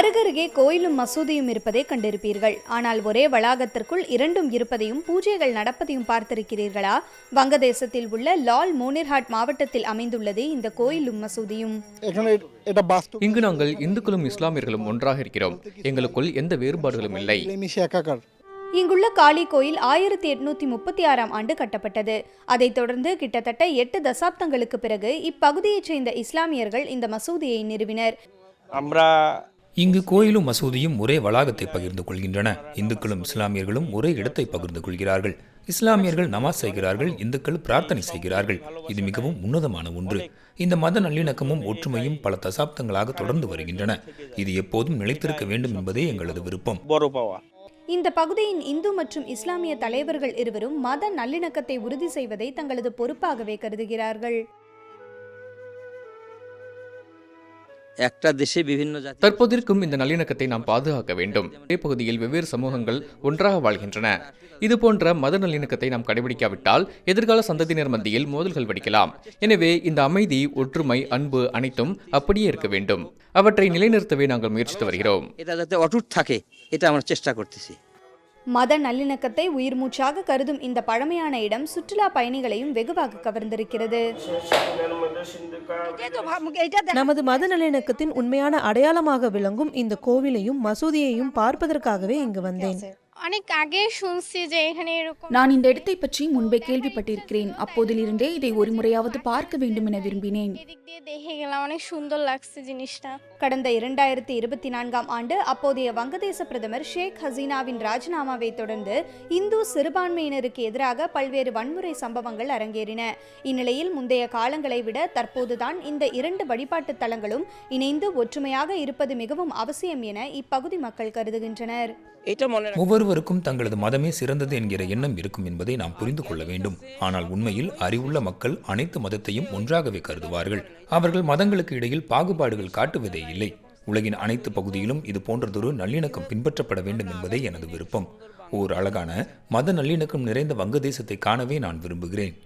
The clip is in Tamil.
அருகருகே கோயிலும் மசூதியும் இருப்பதை கண்டிருப்பீர்கள் ஆனால் ஒரே வளாகத்திற்குள் இரண்டும் இருப்பதையும் பூஜைகள் நடப்பதையும் பார்த்திருக்கிறீர்களா வங்கதேசத்தில் உள்ள லால் மோனிர்ஹாட் மாவட்டத்தில் அமைந்துள்ளது இந்த கோயிலும் மசூதியும் এখানে এটা বাস্তব இங்கு நாங்கள் இந்துக்களும் இஸ்லாமியர்களும் ஒன்றாக இருக்கிறோம் எங்களுக்குள் எந்த வேறுபாடுகளும் இல்லை মিলেমিশে একাকার இங்குள்ள காளி கோயில் ஆயிரத்தி எட்நூத்தி முப்பத்தி ஆறாம் ஆண்டு கட்டப்பட்டது அதைத் தொடர்ந்து கிட்டத்தட்ட எட்டு தசாப்தங்களுக்கு பிறகு இப்பகுதியைச் சேர்ந்த இஸ்லாமியர்கள் இந்த மசூதியை நிறுவினர் আমরা இங்கு கோயிலும் மசூதியும் ஒரே வளாகத்தை பகிர்ந்து கொள்கின்றன. இந்துக்களும் இஸ்லாமியர்களும் ஒரே இடத்தை பகிர்ந்து கொள்கிறார்கள். இஸ்லாமியர்கள் நமாஸ் செய்கிறார்கள் இந்துக்கள் பிரார்த்தனை செய்கிறார்கள். இது மிகவும் உன்னதமான ஒன்று. இந்த மத நல்லிணக்கமும் ஒற்றுமையும் பல தசாப்தங்களாக தொடர்ந்து வருகின்றன. இது எப்போதும் நிலைத்திருக்க வேண்டும் என்பதே எங்களது விருப்பம். இந்த பகுதியின் இந்து மற்றும் இஸ்லாமிய தலைவர்கள் இருவரும் மத நல்லிணக்கத்தை உறுதி செய்வதை தங்களது பொறுப்பாகவே கருதுகிறார்கள். தற்போது இருக்கும் இந்த நல்லிணக்கத்தை நாம் பாதுகாக்க வேண்டும் ஒரே பகுதியில் வெவ்வேறு சமூகங்கள் ஒன்றாக வாழ்கின்றன இது போன்ற மத நல்லிணக்கத்தை நாம் கடைபிடிக்காவிட்டால் எதிர்கால சந்ததியினர் மத்தியில் மோதல்கள் வெடிக்கலாம் எனவே இந்த அமைதி ஒற்றுமை அன்பு அனைத்தும் அப்படியே இருக்க வேண்டும் அவற்றை நிலைநிறுத்தவே நாங்கள் முயற்சித்து வருகிறோம் மத நல்லிணக்கத்தை உயிர் மூச்சாக கருதும் இந்த பழமையான இடம் சுற்றுலா பயணிகளையும் வெகுவாக கவர்ந்திருக்கிறது. நமது மத நல்லிணக்கத்தின் உண்மையான அடையாளமாக விளங்கும் இந்த கோவிலையும் மசூதியையும் பார்ப்பதற்காகவே இங்கு வந்தேன். অনেক আগে শুনছি যে এখানে এরকম நான் இந்த இடத்தை பற்றி முன்பே கேள்விப்பட்டிருக்கிறேன் அப்போதிலிருந்தே இதை ஒரு முறையாவது பார்க்க வேண்டும் என விரும்பினேன் এদিক দিয়ে দেখে গেলাম অনেক সুন্দর লাগছে জিনিসটা கடந்த இரண்டாயிரத்தி இருபத்தி நான்காம் ஆண்டு அப்போதைய வங்கதேச பிரதமர் ஷேக் ஹசீனாவின் ராஜினாமாவை தொடர்ந்து இந்து சிறுபான்மையினருக்கு எதிராக பல்வேறு வன்முறை சம்பவங்கள் அரங்கேறின இந்நிலையில் முந்தைய காலங்களை விட தற்போதுதான் இந்த இரண்டு வழிபாட்டு தலங்களும் இணைந்து ஒற்றுமையாக இருப்பது மிகவும் அவசியம் என இப்பகுதி மக்கள் கருதுகின்றனர் এটা அனைவருக்கும் தங்களது மதமே சிறந்தது என்கிற எண்ணம் இருக்கும் என்பதை நாம் புரிந்து கொள்ள வேண்டும். ஆனால் உண்மையில் அறிவுள்ள மக்கள் அனைத்து மதத்தையும் ஒன்றாகவே கருதுவார்கள். அவர்கள் மதங்களுக்கு இடையில் பாகுபாடுகள் காட்டுவதே இல்லை. உலகின் அனைத்து பகுதியிலும் இது போன்றதொரு நல்லிணக்கம் பின்பற்றப்பட வேண்டும் என்பதே எனது விருப்பம். ஓர் அழகான மத நல்லிணக்கம் நிறைந்த வங்கதேசத்தை காணவே நான் விரும்புகிறேன்.